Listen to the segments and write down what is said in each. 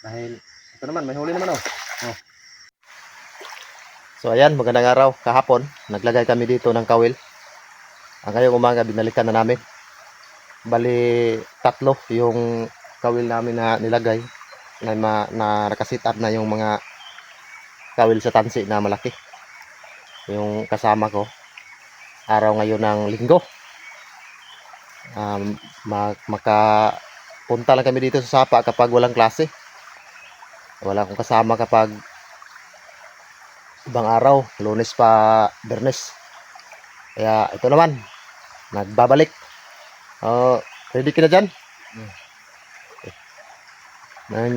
Dahil, ito naman, may huli naman oh. oh. So ayan, magandang araw. Kahapon, naglagay kami dito ng kawil. Ang ngayong umaga, binalikan na namin. Bali, tatlo yung kawil namin na nilagay. Na, ma, na nakasit up na yung mga kawil sa tansi na malaki. Yung kasama ko. Araw ngayon ng linggo. Um, mag, makapunta lang kami dito sa Sapa kapag walang klase. Wala akong kasama kapag ibang araw, lunes pa bernes. Kaya ito naman, nagbabalik. Oh, ready ka na dyan? Hmm. Okay. Nan,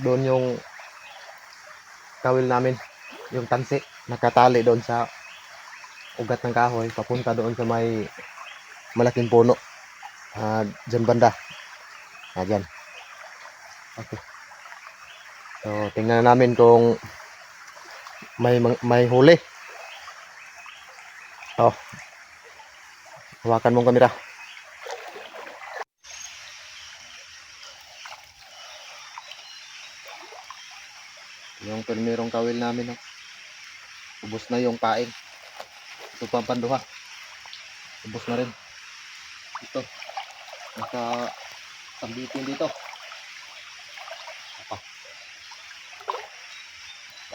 doon yung kawil namin, yung tansi, nakatali doon sa ugat ng kahoy, papunta doon sa may malaking puno. Ah, dyan banda. Ah, dyan. Okay. So, tingnan namin kung may may huli. Oh. Hawakan mong kamera. Yung primerong kawil namin, oh. Ubos na yung paing. Ito pa ang panduha. Ubos na rin. Ito. Naka tambitin dito.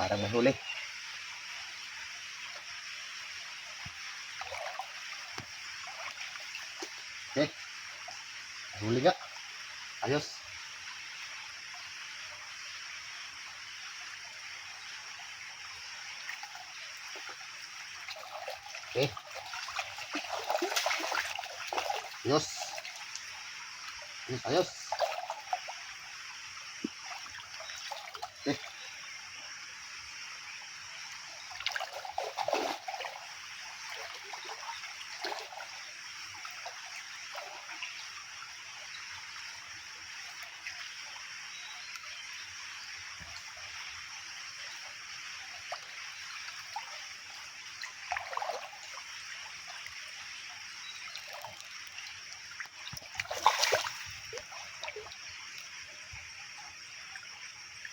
Parang may huli. Okay. Huli nga. Ayos. Okay. Ayos. Ayos, ayos.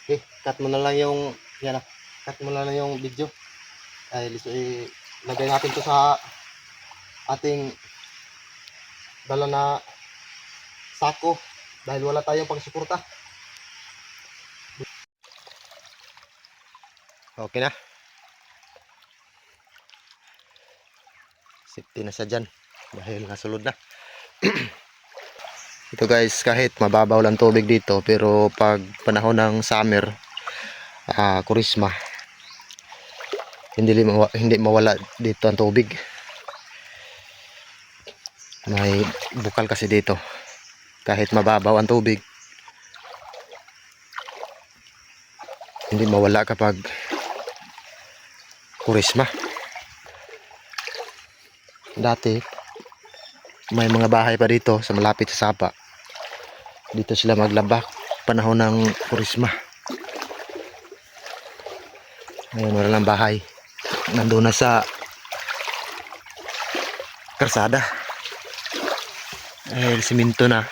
Okay, cut mo na lang yung yan ah. Cut mo na lang yung video. Ay, liso eh, lagay natin to sa ating dala na sako dahil wala tayong pangsuporta. Okay na. Safety na sa dyan dahil nasulod na. Ito guys, kahit mababaw lang tubig dito, pero pag panahon ng summer, ah, kurisma, hindi, hindi mawala dito ang tubig. May bukal kasi dito. Kahit mababaw ang tubig, hindi mawala kapag kurisma. Dati, may mga bahay pa dito sa malapit sa Sapa. Dito sila maglaba panahon ng kurisma. Ngayon wala lang bahay. Nandun na sa karsada. Eh, siminto na.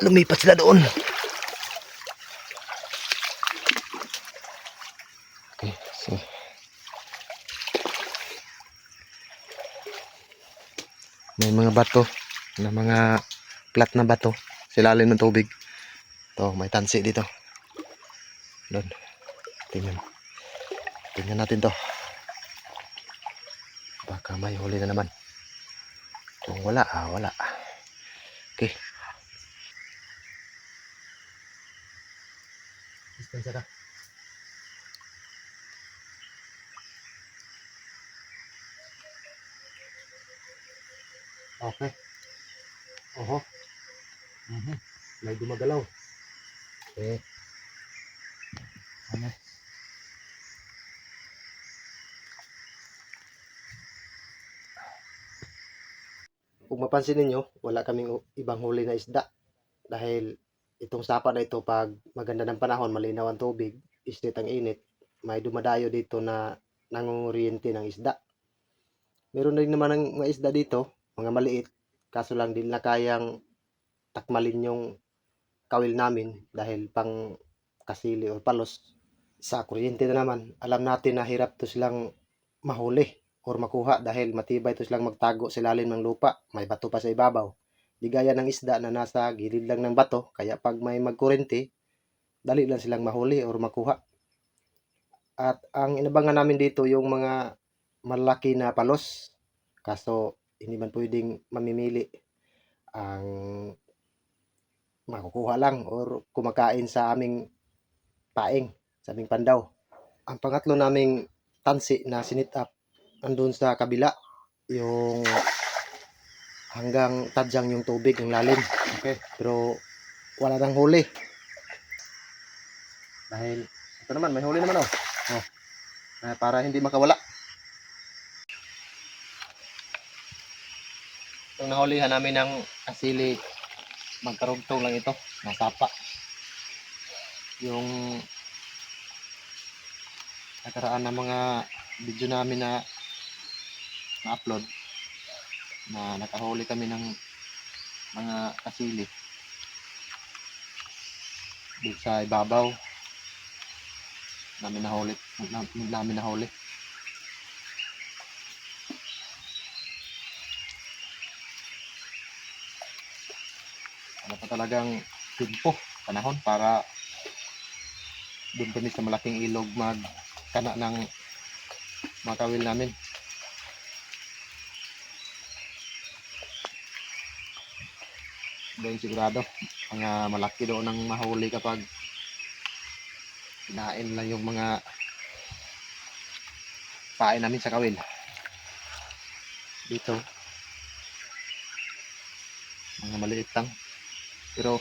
Lumipat sila doon. May mga bato na mga plat na bato sa ilalim ng tubig. To may tansi dito. Doon. Tingnan. Tingnan natin to. Baka may huli na naman. Kung wala ah wala. Okay. Distansya ka Okay. Oho. Mhm. May gumagalaw. Eh. Ano? Kung mapansin ninyo, wala kaming ibang huli na isda. Dahil itong sapa na ito, pag maganda ng panahon, malinaw ang tubig, isnit ang init, may dumadayo dito na nangunguriente ng isda. Meron rin naman ng mga isda dito, mga maliit, kaso lang din na kayang takmalin yung kawil namin dahil pang kasili o palos sa kuryente na naman. Alam natin na hirap to silang mahuli or makuha dahil matibay to silang magtago sa ilalim ng lupa. May bato pa sa ibabaw. Di gaya ng isda na nasa gilid lang ng bato, kaya pag may magkurente, dali lang silang mahuli or makuha. At ang inabangan namin dito yung mga malaki na palos. Kaso hindi man pwedeng mamimili ang makukuha lang or kumakain sa aming paing, sa aming pandaw. Ang pangatlo naming tansi na sinit up andun sa kabila yung hanggang tadyang yung tubig yung lalim. Okay. Pero wala nang huli. Dahil, ito naman, may huli naman oh. Oh. Ah, para hindi makawala. Yung nahulihan namin ng asili, magkarugtong lang ito, nasapa. Yung nakaraan ng mga video namin na na-upload na nakahuli kami ng mga kasili dito sa ibabaw namin nahuli na- namin nahuli talagang timpo, panahon para doon sa malaking ilog mag kana ng mga kawil namin. Doon sigurado, mga malaki doon ang mahuli kapag kinain lang yung mga pain namin sa kawil. Dito, mga maliit lang. Pero,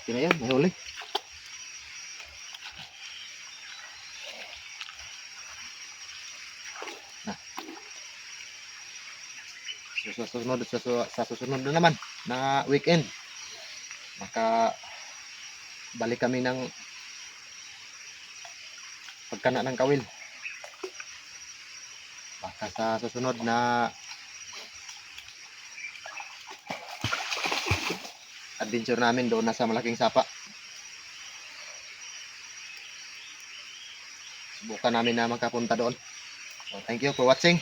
okay na yan, may huli. Na. So, sa susunod, sa, sa susunod na naman, na weekend, maka balik kami ng pagkana ng kawil. Baka sa susunod na adventure namin doon na sa malaking sapa. Subukan namin na makapunta doon. So, thank you for watching.